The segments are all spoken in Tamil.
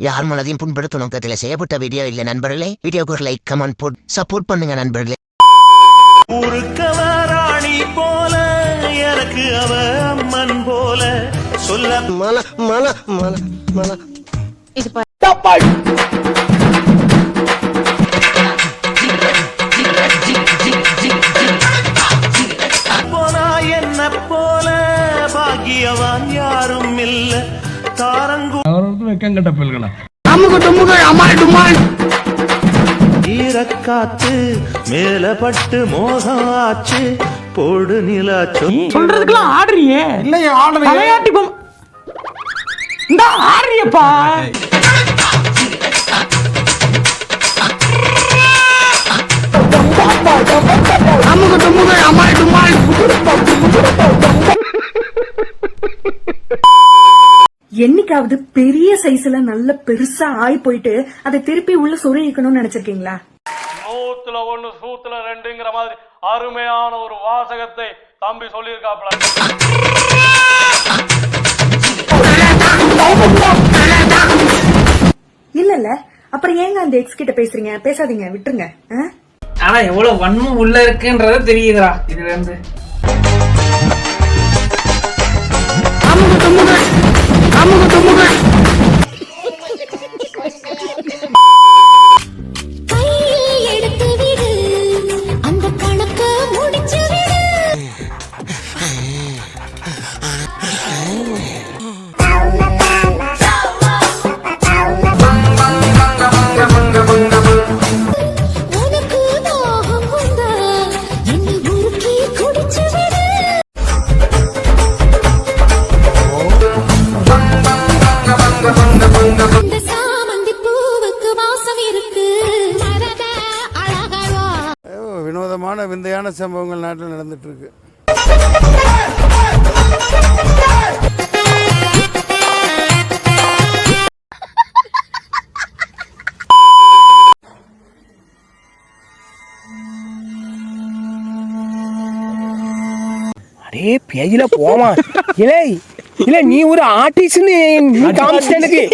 யார் மனதையும் புண்படுத்தும் நோக்கத்தில் செய்யப்பட்ட வீடியோ இல்லை நண்பர்களே. வீடியோக்கு ஒரு லைக் கமெண்ட் போட் சப்போர்ட் பண்ணுங்க நண்பர்களே. உருக்கவராணி போல எனக்கு அவ அம்மன் போல. சொல்ல மல மல மல மல போனா அவரது வெக்கங்கட்ட பிள்ளைகளா அமுகு டுமுகு அமால் டுமால். ஈரக்காத்து மேல பட்டு மோகம் ஆச்சு. போடு நிலா சொல்றதுக்கெல்லாம் ஆடுறியே. இல்லையே ஆர்டர் தலையாட்டி பொம்மை இந்த ஆடுறியப்பா. அமுகு டுமுகு அமால் டுமால். என்னைக்காவது பெரிய சைஸ்ல நல்ல பெருசா ஆய் போயிட்டு அதை திருப்பி உள்ள சொருகிக்கணும்னு நினைச்சிருக்கீங்களா? நூத்துல ஒண்ணு சூத்துல ரெண்டுங்கிற மாதிரி அருமையான ஒரு வாசகத்தை தம்பி சொல்லியிருக்காப்ல இல்ல இல்ல அப்புறம் ஏங்க அந்த எக்ஸ் கிட்ட பேசுறீங்க? பேசாதீங்க விட்டுருங்க. ஆ? ஆனா எவ்வளவு வன்மம் உள்ள இருக்குன்றத தெரியுதுடா இதுல இருந்து. Yes. வினோதமான சம்பவங்கள் நாட்டில் நடந்துட்டு இருக்கு அடே பேஜில போமா இல்லை இல்லை நீ ஒரு ஆர்டிஸ்ட்னு நீ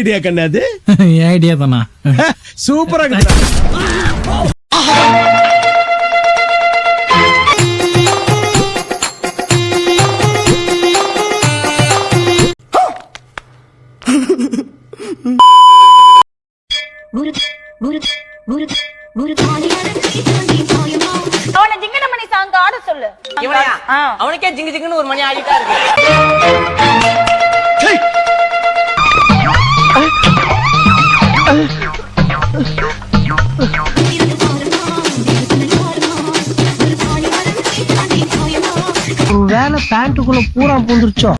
ஐடியா கண்ணு அது? என் ஐடியா தானா? சூப்பரா. அவனுக்கே ஜிங்கு ஜிங்குன்னு ஒரு மணி ஆடிட்டா இருக்கு. வேலை பேண்ட்டுக்குள்ளே பூரா பூந்துருச்சோம்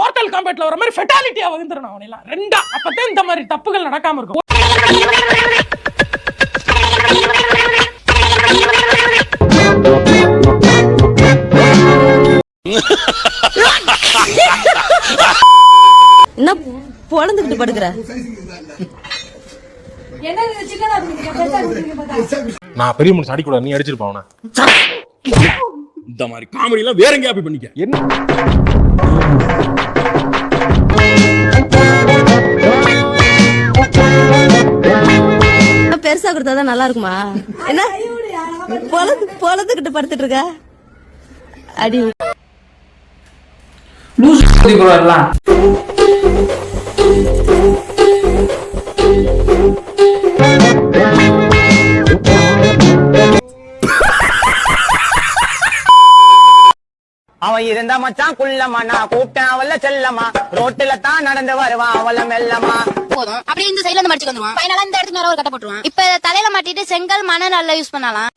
மார்டல் காம்பேட்ல வர மாதிரி ஃபெட்டாலிட்டியா வந்துறணும் அவனை எல்லாம் ரெண்டா அப்பதான் இந்த மாதிரி தப்புகள் நடக்காம இருக்கும். என்ன பொழந்துகிட்டு படுக்கிற? நான் பெரிய மனுஷன் அடிக்கூடாது நீ அடிச்சிருப்பா அவனை. இந்த மாதிரி காமெடி எல்லாம் வேற எங்கேயா போய் பண்ணிக்க. என்ன? பெருசா கொடுத்தாதான் நல்லா இருக்குமா? என்ன? பொழந்து பொழந்துகிட்டு படுத்துட்டு இருக்க? அடி. லூஸ் இருந்த மச்சான் குள்ளம்மா. நான் கூப்பிட்டேன் அவள செல்லம்மா. ரோட்டுல தான் நடந்து வருவான் அவள மெல்லம்மா. போதும். அப்படியே இந்த சைடுல இருந்து மடிச்சு வந்துருவான். ஃபைனலா இந்த இடத்துக்கு நேரா ஒரு கட்ட போட்டுருவான். இப்ப தலையில மாட்டிட்டு செங்கல் மணல் நல்லா யூஸ் பண்ணலாம்.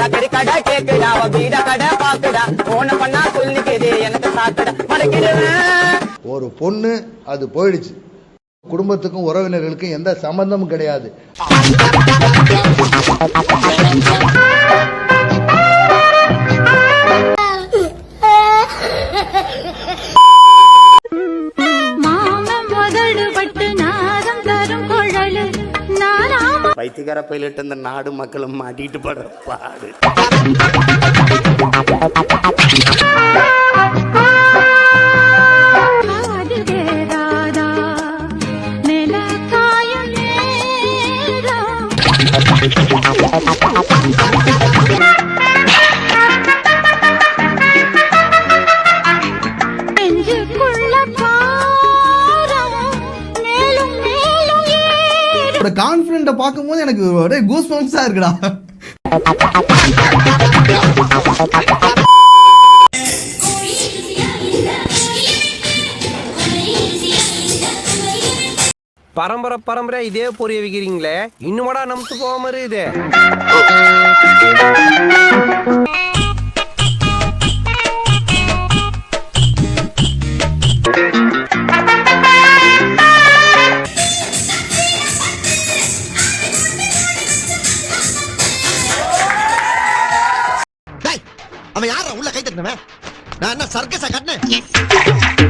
பேக்கரி கடை கேக்குடா அவ வீட கடை பாக்குடா போன பண்ணா சொல்லிக்குது எனக்கு சாக்குடா மடக்கிடுவேன். ஒரு பொண்ணு அது போயிடுச்சு. குடும்பத்துக்கும் உறவினர்களுக்கும் எந்த சம்பந்தமும் கிடையாது. பைத்தியக்கார பைலட் இந்த நாடு மக்களும் மாட்டிட்டு படுற பாடு. கான்ஃபிடென்ட்டை பார்க்கும்போது எனக்கு ஒரே கூஸ் பம்ப்ஸாக இருக்குடா பரம்பரை பரம்பரை இதே பொரிய வைக்கிறீங்களே. இன்னுமாடா நமத்து போகாம இருக்குது. அவன் யாரா உள்ள கை தட்டினவன்? நான் என்ன சர்க்கஸா கட்டினேன்?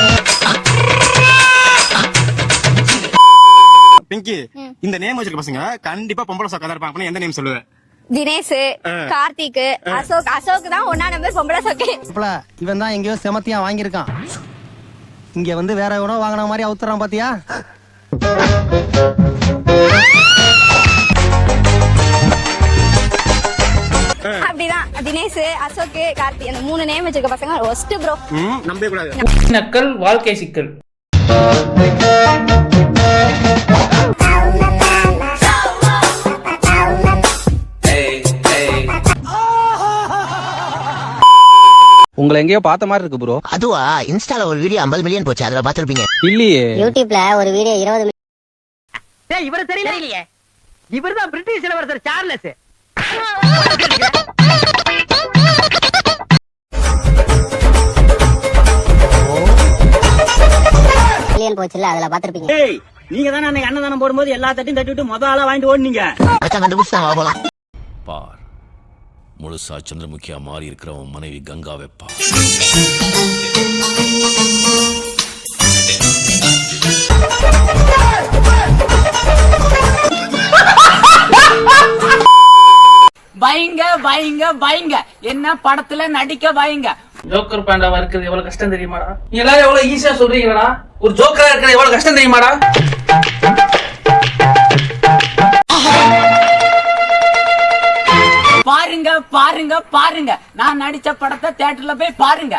பிங்கி இந்த நேம் வச்சிருக்க பசங்க கண்டிப்பா பொம்பளை சொக்கா தான் இருப்பாங்க எந்த நேம் சொல்லுவேன் தினேஷ் கார்த்திக் அசோக் அசோக் தான் ஒன்னா நம்பர் பொம்பளை சொக்கே. இவன் தான் எங்கேயோ செமத்தியா வாங்கியிருக்கான். இங்க வந்து வேற எவனோ வாங்கின மாதிரி அவுத்துறான் பாத்தியா? அப்படிதான். தினேஷ் அசோக் கார்த்திக் அந்த மூணு நேம் வச்சிருக்க பசங்க ஒஸ்ட் ப்ரோ நம்பவே கூடாது. நக்கல் வாழ்க்கை சிக்கல். உங்களை எங்கேயோ பார்த்த மாதிரி இருக்கு ப்ரோ அதுவா? இன்ஸ்டால ஒரு வீடியோ 50 மில்லியன் போச்சு. அதுல பாத்திருப்பீங்க இல்லையே. யூடியூப்ல ஒரு வீடியோ இருபது இவர் தெரியலையே. இவர் தான் பிரிட்டிஷ் இளவரசர் சார்லஸ் மில்லியன் போச்சுல அதுல பாத்திருப்பீங்க நீங்க தானே அன்னைக்கு அன்னதானம் போடும்போது எல்லா தட்டியும் தட்டி விட்டு முத ஆளா வாங்கிட்டு ஓடுனீங்க. பார். முழுசா சந்திரமுகியா மாறி இருக்கிறவன் மனைவி கங்கா வெப்பா. பயங்க பயங்க பயங்க என்ன படத்துல நடிக்க பயங்க ஜோக்கர் பாண்டாவா இருக்கிறது எவ்வளவு கஷ்டம் தெரியுமாடா? நீங்க எல்லாரும் எவ்வளவு ஈஸியா சொல்றீங்கடா ஒரு ஜோக்கரா இருக்கிறது எவ்வளவு கஷ்டம் தெரியுமாடா? பாருங்க பாருங்க பாருங்க. நான் நடிச்ச படத்தை தியேட்டர்ல போய் பாருங்க.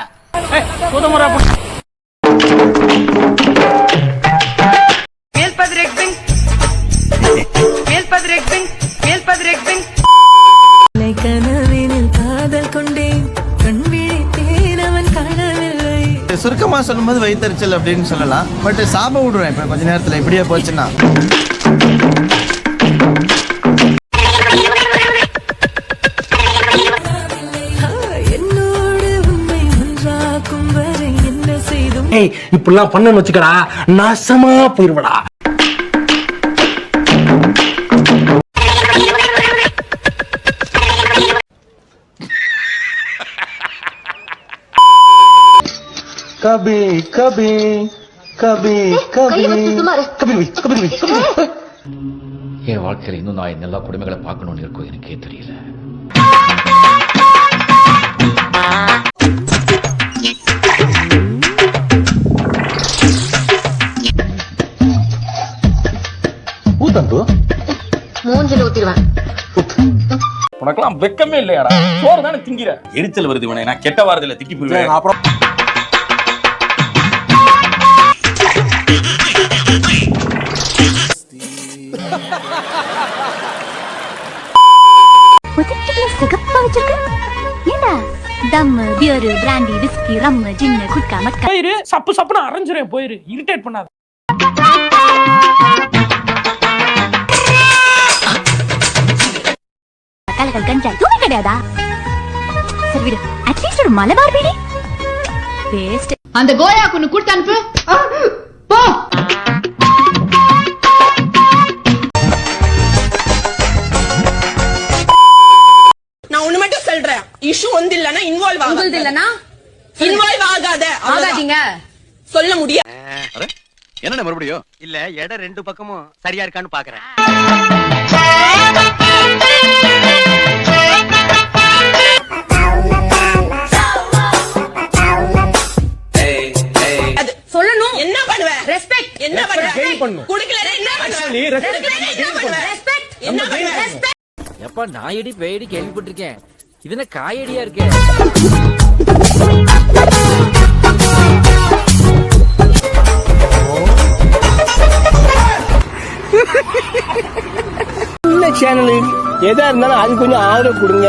சுருக்கமா சொல்லும்போது வைத்தறிச்சல் அப்படின்னு சொல்லலாம். பட் சாப விடுவேன் இப்ப கொஞ்ச நேரத்துல இப்படியே போச்சுன்னா. ஏய் இப்படிலாம் பண்ணன்னு வச்சுக்கடா நாசமா போயிருவடா. கபி கபி கபி கபி. கபி கபி கபி என் வாழ்க்கையில இன்னும் நான் எல்லா குடும்பங்களை பார்க்கணும்னு இருக்கோ எனக்கே தெரியல. உனக்கெல்லாம் வெக்கமே இல்லையாடா? சோறு தானே திங்கிற? எரிச்சல் வருது இவனை. நான் கெட்ட வாரத்துல திக்கி போயிடுவேன் அப்புறம் சிகப்பா வச்சிருக்க. ஏண்டா? தம் beer brandy whisky rum gin gutka matka. போயிரு சப்பு சப்புன்னு அரைஞ்சிரேன் போயிரு. இரிட்டேட் பண்ணாத. கலகல் கஞ்சா தூங்க கிடையாதா? சரி விடு. அட்லீஸ்ட் ஒரு மலபார் பீடி வேஸ்ட் அந்த கோயா கொண்டு கொடுத்து அனுப்பு. போ. நான் ஒண்ணு மட்டும் சொல்றேன். இஷ்யூ வந்து இல்லனா இன்வால்வ் ஆகாது. இல்லனா இன்வால்வ் ஆகாத. ஆகாதீங்க. சொல்ல முடியாது என்ன மறுபடியும்? இல்ல இடம் ரெண்டு பக்கமும் சரியா இருக்கான்னு பாக்குறேன். என்ன எப்ப நாயடி பேயடி கேள்விப்பட்டிருக்கேன். இது என்ன காயடியா இருக்கே? சேனல் எதா இருந்தாலும் அது கொஞ்சம் ஆதரவு கொடுங்க.